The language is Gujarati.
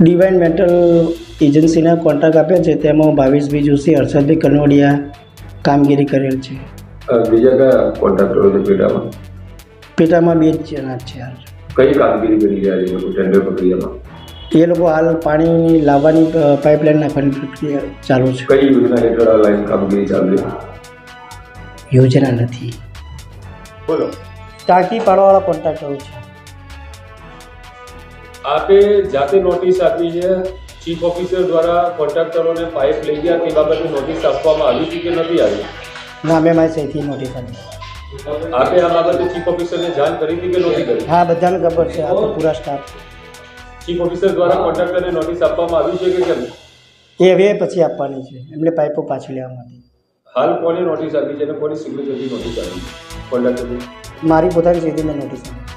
ડિવાઇન મેટલ એજન્સીના કોન્ટ્રાક્ટ આપ્યા છે. તેમાં ભાવેશભાઈ જોશી હર્ષદભાઈ કનોડિયા કામગીરી કરેલ છે. બીજા કયા કોન્ટ્રાક્ટરો છે પેટામાં પેટામાં બે જ જણા છે હાલ. કઈ કામગીરી કરી રહ્યા છે એ લોકો ટેન્ડર પ્રક્રિયામાં? એ લોકો હાલ પાણી લાવવાની પાઇપલાઇન નાખવાની પ્રક્રિયા ચાલુ છે. કઈ યોજના હેઠળ આ લાઈન કામગીરી ચાલુ યોજના નથી. બોલો. ટાંકી પાડવાવાળા કોન્ટ્રાક્ટરો છે. આપે જાતે નોટિસ આપી છે. ચીફ ઓફિસર દ્વારા કોન્ટ્રાક્ટરોને પાઇપ લઈ ગયા તે બાબતે નોટિસ આપવામાં આવી છે કે નથી આવી? ના મેં મારી સહીથી નોટિસ આપી આપે આ બાબતે ચીફ ઓફિસરને જાણ કરી હતી કે નહોતી કરી? હા બધાને ખબર છે આ પૂરા સ્ટાફ ચીફ ઓફિસર દ્વારા કોન્ટ્રાક્ટરને નોટિસ આપવામાં આવી છે કે કેમ? એ હવે પછી આપવાની છે. એમને પાઇપો પાછી લેવા માટે હાલ કોને નોટિસ આપી છે અને કોની સિગ્નેચરથી નોટિસ આપી કોન્ટ્રાક્ટરની મારી પોતાની સીધી મેં નોટિસ આપી